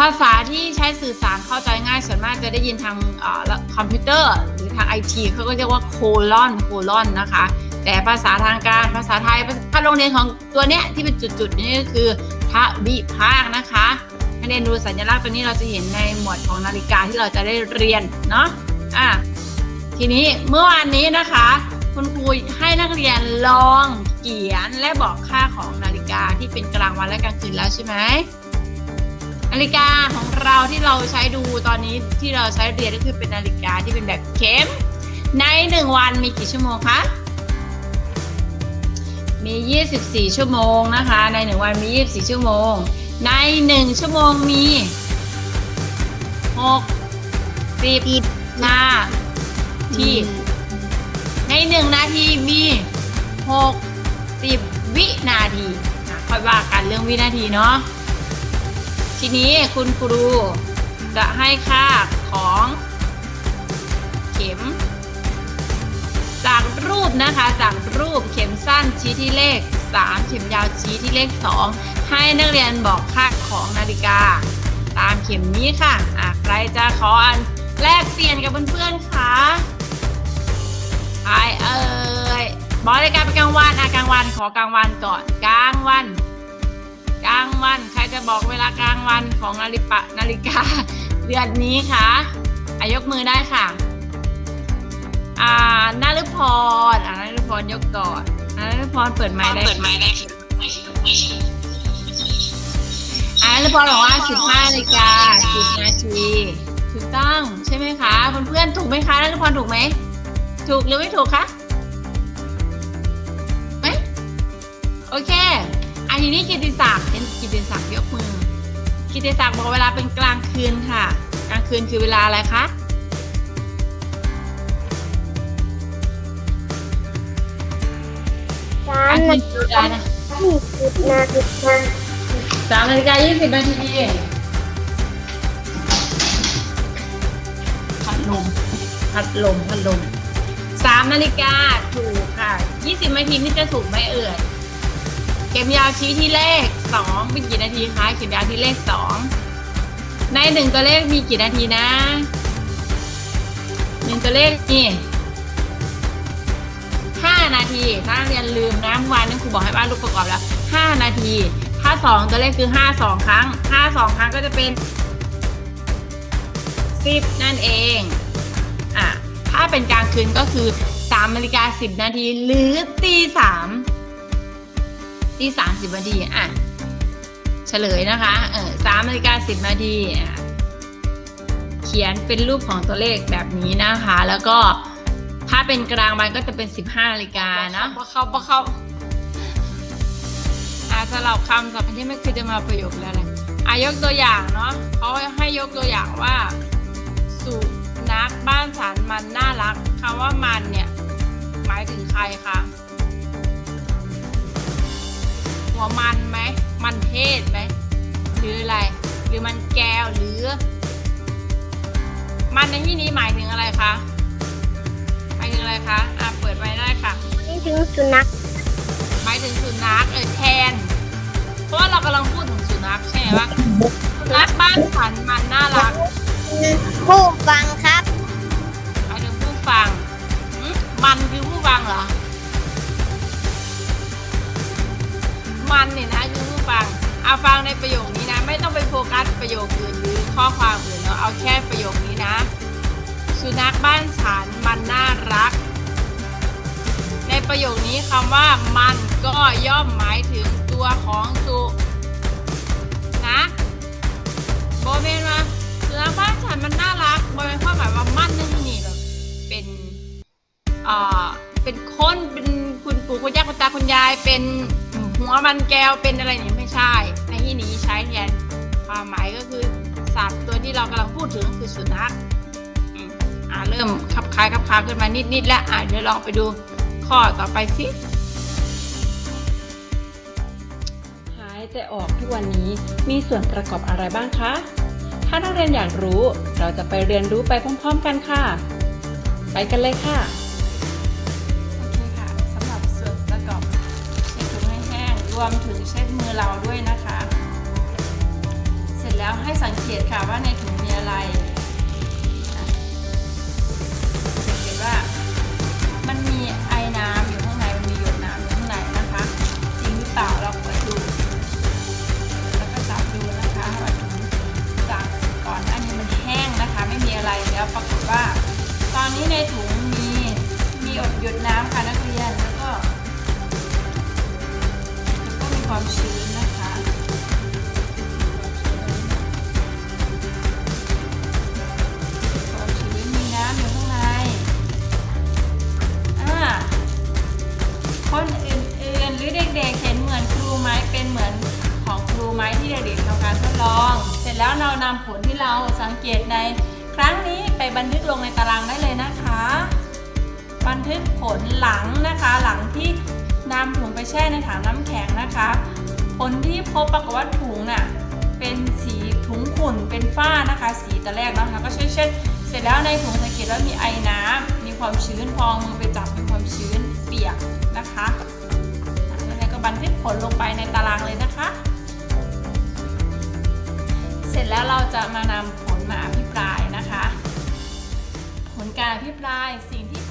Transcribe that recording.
ภาษาที่ใช้สื่อสารเข้าใจง่ายส่วนมากจะได้ยินทางอคอมพิวเตอร์ หรือทางไอทีเขาก็เรียกว่าโคลอนโคลอนนะคะ แต่ภาษาทางการภาษาไทยถ้าโรงเรียนของตัวเนี้ยที่เป็นจุดๆนี่ก็คือทวิภาคนะคะให้เรียนดูสัญลักษณ์ตัวนี้เราจะเห็นในหมวดของนาฬิกาที่เราจะได้เรียนเนาะอะทีนี้เมื่อวานนี้นะคะ คุณครูให้นักเรียนลองเขียนและบอกค่าของนาฬิกาที่เป็นกลางวันและกลางคืนแล้วใช่ไหม นาฬิกาของเราที่เราใช้ดูตอนนี้ที่เราใช้เรียนก็คือเป็นนาฬิกาที่เป็นแบบเข็ม ในหนึ่งวันมีกี่ชั่วโมงคะ มี 24 ชั่วโมงนะคะ ในหนึ่งวันมี 24 ชั่วโมง ในหนึ่งชั่วโมงมี6 10นาทีในหนึ่งนาทีมี6 10วินาทีอะค่อยว่ากันเรื่องวินาทีเนาะ ทีนี้คุณครูจะให้ค่าของเข็ม จากรูปนะคะ จากรูปเข็มสั้นชี้ที่เลข 3 เข็มยาวชี้ที่เลข 2 ให้นักเรียนบอกค่าของนาฬิกา ตามเข็มนี้ค่ะอะใครจะขออันแลกเปลี่ยนกับเพื่อนๆคะใครเอ่ยบอกนาฬิกาเป็นกลางวันอะกลางวันขอกลางวันก่อนกลางวัน ลางวัน ใครจะบอกเวลากลางวันของนาฬิกานาฬิกาเดือนนี้คะอายกมือได้ค่ะอ่านาฤพรอ่านาฤพรยกก่อนอานาฤพรเปิดไมค์ได้เปิดไม้ได้อ่านาฤพรบอกว่า15นาฬิกา10นาทีถูกต้องใช่ไหมคะเพื่อนๆถูกไหมคะนาฤพรถูกไหมถูกหรือไม่ถูกคะไหมโอเค อันทีนี้กิติศักดิ์เห็นกิติศักดิ์ยกมือ กิติศักดิ์บอกเวลาเป็นกลางคืนค่ะ กลางคืนคือเวลาอะไรคะสากลางมคืนานคือเวลานะทีสิบนาทีนาสามนาฬิกายี่สิบนาทีพัดลมพัดลมพัดลมสามนาฬิกาถูกค่ะยี่สิบนาทีนี่จะถูกไหมเอ่ย เข็มยาวชี้ที่เลขสองเป็นกี่นาทีคะ เข็มยาวที่เลขสองในหนึ่งตัวเลขมีกี่นาทีนะหนึ่งตัวเลขนี่ห้านาที ถ้าเรียนลืมนะเมื่อวานนี้ครูบอกให้บ้านรูปประกอบแล้วห้านาที ถ้าสองตัวเลขคือห้าสองครั้งห้าสองครั้งก็จะเป็นสิบนั่นเอง อะ ถ้าเป็นกลางคืนก็คือสามนาฬิกาสิบนาทีหรือตีสา มตีสามสิบนาทีอะเฉลยนะคะเออสามนาฬิกาสิบนาทีเขียนเป็นรูปของตัวเลขแบบนี้นะคะ แล้วก็ถ้าเป็นกลางวันก็จะเป็นสิบห้านาฬิกานะพอเข้าพอเข้าอ่าสลับคำศัพท์ที่ไม่เคยจะมาประโยคแล้วนะอะยกตัวอย่างเนาะเขาให้ยกตัวอย่างว่า สุนัขบ้านฉันมันน่ารักคำว่ามันเนี่ย หมายถึงใครคะ หัวมันไหม มันเทศไหม หรืออะไร หรือมันแก้วหรือ มันในที่นี้หมายถึงอะไรคะ หมายถึงอะไรคะ อะเปิดไว้ได้ค่ะไม่ถึงสุนัข หมายถึงสุนัขเออแทน เพราะว่าเรากำลังพูดถึงสุนัขใช่ไหมว่าสุนัขบ้านฉันมันน่ารัก ผู้ฟังครับ หมายถึงผู้ฟังหึมันคือผู้ฟังเหรอ มันเนี่ยนะคือผู้ฟังเอาฟังในประโยคนี้นะ ไม่ต้องไปโฟกัสประโยคอื่นหรือข้อความอื่นเนาะเอาแค่ประโยคนี้นะ สุนัขบ้านฉันมันน่ารัก ในประโยคนี้คำว่ามันก็ย่อมหมายถึงตัวของสุนะโบเมนว่าสุนัขบ้านฉันมันน่ารักโบเมนความหมายว่ามันนั่นนี่แบบเป็นเอ่อเป็นคนเป็นคุณปู่คุณย่าคุณตาคุณยายเป็น หัวมันแก้วเป็นอะไรเนี่ยไม่ใช่ ในที่นี้ใช้แทนความหมายก็คือสัตว์ตัวที่เรากำลังพูดถึงคือสุนัขอ่าเริ่มคับคล้ายคับคาขึ้นมานิดๆแล้วอ่าเดี๋ยวลองไปดูข้อต่อไปสิหายใจออกทุกวันนี้มีส่วนประกอบอะไรบ้างคะ ถ้านักเรียนอยากรู้เราจะไปเรียนรู้ไปพร้อม ๆ กันค่ะ ไปกันเลยค่ะ วมถึงเช็ดมือเราด้วยนะคะ เสร็จแล้วให้สังเกตค่ะว่าในถุงมีอะไรานำผลที่เราสังเกตในครั้งนี้ไปบันทึกลงในตารางได้เลยนะคะ บันทึกผลหลังนะคะ หลังที่นำถุงไปแช่ในถังน้ำแข็งนะคะ ผลที่พบปรากฏว่าถุงน่ะเป็นสีถุงขุ่นเป็นฝ้านะคะ สีต่แรกเนาะแล้วก็เช็ดเช็ดเสร็จแล้วในถุงสังเกตว่ามีไอน้ำมีความชื้นพองมือไปจับมีความชื้นเปียกนะคะแล้วก็บันทึกผลลงไปในตารางเลยนะคะ เสร็จแล้วเราจะมานำผลมาอภิปรายนะคะ ผลการอภิปรายสิ่งที่